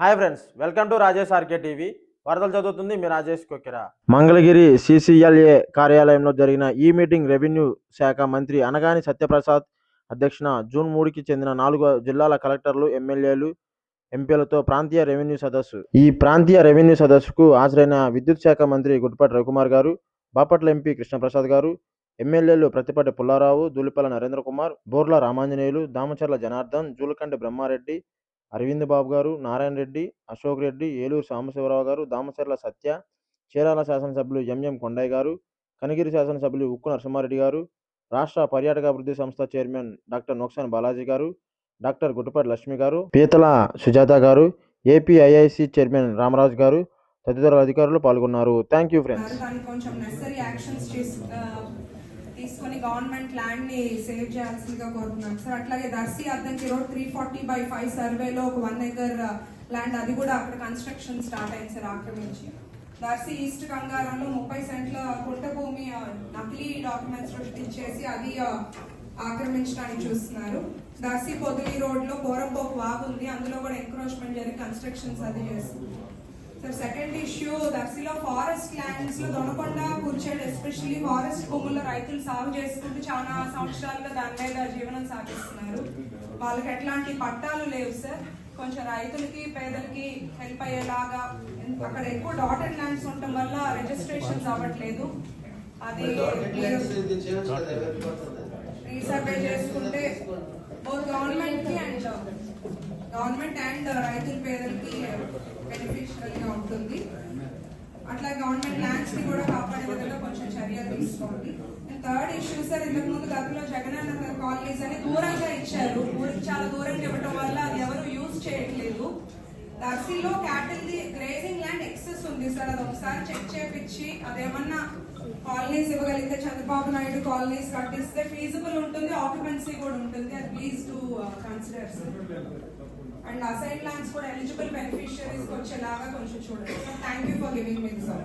Hi friends welcome to Rajesh RK TV వరదలు చదువుతుంది మీ రాజేష్ కొక్కిరా. మంగళగిరి సిసిఎల్ఏ కార్యాలయంలో జరిగిన ఈ మీటింగ్ రెవెన్యూ శాఖ మంత్రి అనగాని సత్యప్రసాద్ అధ్యక్షన జూన్ మూడుకి చెందిన నాలుగు జిల్లాల కలెక్టర్లు ఎమ్మెల్యేలు ఎంపీలతో ప్రాంతీయ రెవెన్యూ సదస్సు. ఈ ప్రాంతీయ రెవెన్యూ సదస్సుకు హాజరైన విద్యుత్ శాఖ మంత్రి గుడిపాటి రవికుమార్ గారు బాపట్ల ఎంపీ కృష్ణప్రసాద్ గారు ఎమ్మెల్యేలు ప్రతిపాటి పుల్లారావు దూలిపల్ల నరేంద్ర కుమార్ బోర్ల రామాంజనేయులు దామచర్ల జనార్దన్ జూలకండి బ్రహ్మారెడ్డి అరవింద్ బాబు గారు నారాయణ రెడ్డి అశోక్ రెడ్డి ఏలూరు సాంబశివరావు గారు దామచర్ల సత్య చీరాల శాసనసభ్యులు ఎంఎం కొండయ్య గారు కనిగిరి శాసనసభ్యులు ఉక్కు నరసింహారెడ్డి గారు రాష్ట్ర పర్యాటక అభివృద్ధి సంస్థ చైర్మన్ డాక్టర్ నొక్సాన్ బాలాజీ గారు డాక్టర్ గుట్టపాటి లక్ష్మి గారు పీతల సుజాత గారు ఏపీఐఐసి చైర్మన్ రామరాజు గారు తదితర అధికారులు పాల్గొన్నారు. థ్యాంక్ యూ ఫ్రెండ్స్ తీసుకొని గవర్నమెంట్ ల్యాండ్ని సేవ్ చేయాల్సిందిగా కోరుతున్నాను. సార్ అట్లాగే Darsi Addanki road three forty by five సర్వేలో ఒక వన్ ఎకర్ ల్యాండ్ అది కూడా అక్కడ కన్స్ట్రక్షన్ స్టార్ట్ అయింది సార్ ఆక్రమించి. దర్శి ఈస్ట్ కంగారంలో ముప్పై సెంట్ల కుంట భూమి uh, నకిలీ డాక్యుమెంట్స్ సృష్టించేసి అది uh, ఆక్రమించడానికి చూస్తున్నారు. దర్శి పొదిలి రోడ్లో బోరంపోకు వాగు ఉంది. అందులో కూడా ఎంక్రోచ్మెంట్ జరిగి కన్స్ట్రక్షన్స్ అది చేస్తుంది. సార్ సెకండ్ ఇష్యూ దర్శిలో ఫారెస్ట్ ల్యాండ్స్లో దొనకొండ కూర్చేడు ఎస్పెషల్లీ ఫారెస్ట్ భూముల్లో రైతులు సాగు చేసుకుంటూ చాలా సంవత్సరాలుగా దాని మీద జీవనం సాగిస్తున్నారు. వాళ్ళకి ఎట్లాంటి పట్టాలు లేవు సార్ కొంచెం రైతులకి పేదలకి హెల్ప్ అయ్యేలాగా అక్కడ ఎక్కువ డాటెడ్ ల్యాండ్స్ ఉండటం వల్ల రిజిస్ట్రేషన్స్ అవ్వట్లేదు. అది రీసర్వే చేసుకుంటే గవర్నమెంట్కి అండ్ గవర్నమెంట్ అండ్ రైతుల పేదలకి బెనిఫిషియల్గా ఉంటుంది అట్లా గవర్నమెంట్ ల్యాండ్స్ని కూడా కాపాడే విధంగా కొంచెం చర్యలు తీసుకోండి. థర్డ్ ఇష్యూ సార్ ఇంతకు ముందు గతంలో జగనన్న కాలనీస్ అని దూరంగా ఇచ్చారు. ఊరికి చాలా దూరంగా ఇవ్వడం వల్ల అది ఎవరు యూజ్ చేయట్లేదు. దర్శిలో cattle the grazing land excess ఉంది సార్ అది ఒకసారి చెక్ చేపించి అదేమన్నా కాలనీస్ ఇవ్వగలిగితే చంద్రబాబు నాయుడు కాలనీస్ కట్టిస్తే ఫీజిబుల్ ఉంటుంది ఆక్యుపెన్సీ కూడా ఉంటుంది. అది please to consider sir and assign lands కూడా ఎలిజిబుల్ తీసుకొచ్చేలాగా కొంచెం చూడండి. Thank you for giving me sir